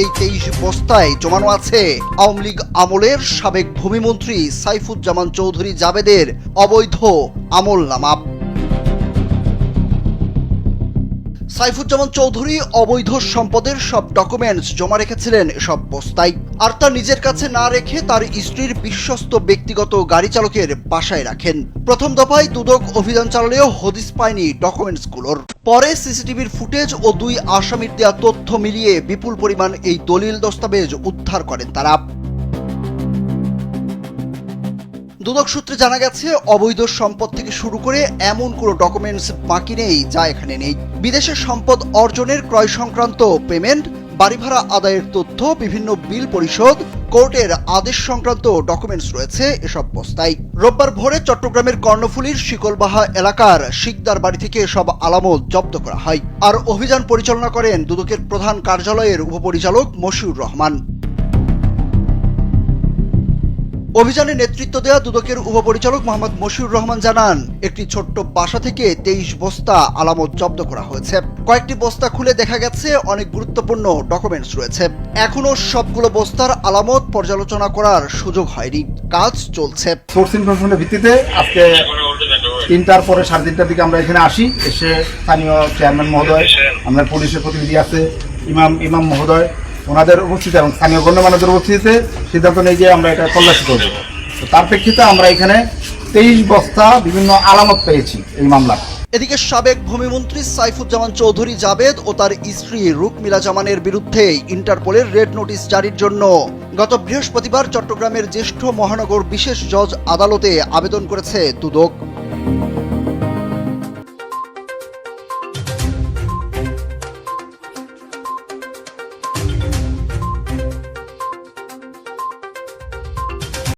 এই তেইশ বস্তায় জমানো আছে। আওয়ামী লীগ আমলের সাবেক ভূমিমন্ত্রী সাইফুজ্জামান চৌধুরী জাবেদের অবৈধ আমল নামা সাইফুজ্জামান চৌধুরী অবৈধ সম্পদের সব ডকুমেন্টস জমা রেখেছিলেন এসব বস্তায়। আর তা নিজের কাছে না রেখে তার স্ত্রীর বিশ্বস্ত ব্যক্তিগত গাড়ি চালকের বাসায় রাখেন। প্রথম দফায় দুদক অভিযান চালালেও হদিস পায়নি ডকুমেন্টসগুলোর পরে সিসিটিভির ফুটেজ ও দুই আসামির দেয়া তথ্য মিলিয়ে বিপুল পরিমাণ এই দলিল দস্তাবেজ উদ্ধার করেন তারা। দুদক সূত্রে জানা গেছে, অবৈধ সম্পদ থেকে শুরু করে এমন কোনো ডকুমেন্টস বাকি নেই যা এখানে নেই। বিদেশের সম্পদ অর্জনের ক্রয় সংক্রান্ত পেমেন্ট বাড়ি ভাড়া আদায়ের তথ্য, বিভিন্ন বিল পরিশোধ, কোর্টের আদেশ সংক্রান্ত ডকুমেন্টস রয়েছে এসব বস্তায়। রোববার ভোরে চট্টগ্রামের কর্ণফুলীর শিকলবাহা এলাকার শিকদার বাড়ি থেকে সব আলামত জব্দ করা হয়। আর অভিযান পরিচালনা করেন দুদকের প্রধান কার্যালয়ের উপপরিচালক মশিউর রহমান। অভিযানে নেতৃত্ব দেওয়া দুদকের উপপরিচালক মোহাম্মদ মশিউর রহমান জানান, একটি ছোট্ট বাসা থেকে তেইশ বস্তা আলামত জব্দ করা হয়েছে। কয়েকটি বস্তা খুলে দেখা গেছে, অনেক গুরুত্বপূর্ণ ডকুমেন্টস রয়েছে। এখনও সবগুলো বস্তার আলামত পর্যালোচনা করার সুযোগ হয়নি। কাজ চলছে। সোর্স ইনফরমেশনের ভিত্তিতে আজকে তিনটার পরে সাড়ে তিনটার দিকে আমরা এখানে আসি। এসে স্থানীয় চেয়ারম্যান মহোদয়, আমাদের পুলিশের প্রতিনিধি আছে, ইমাম ইমাম মহোদয়। ওনাদের উপস্থিতি এবং স্থানীয় গণ্যমান্যদের উপস্থিতিতে সিদ্ধান্ত নিয়ে যে আমরা এটা তল্লাশি করব। তো তার প্রেক্ষিতে আমরা এখানে তেইশ বস্তা বিভিন্ন আলামত পেয়েছি এই মামলার। এদিকে সাবেক ভূমিমন্ত্রী সাইফুজ্জামান চৌধুরী জাবেদ ও তার স্ত্রী রুকমিলা জামানের বিরুদ্ধে ইন্টারপোলের রেড নোটিশ জারির জন্য গত বৃহস্পতিবার চট্টগ্রামের জ্যেষ্ঠ মহানগর বিশেষ জজ আদালতে আবেদন করেছে দুদক।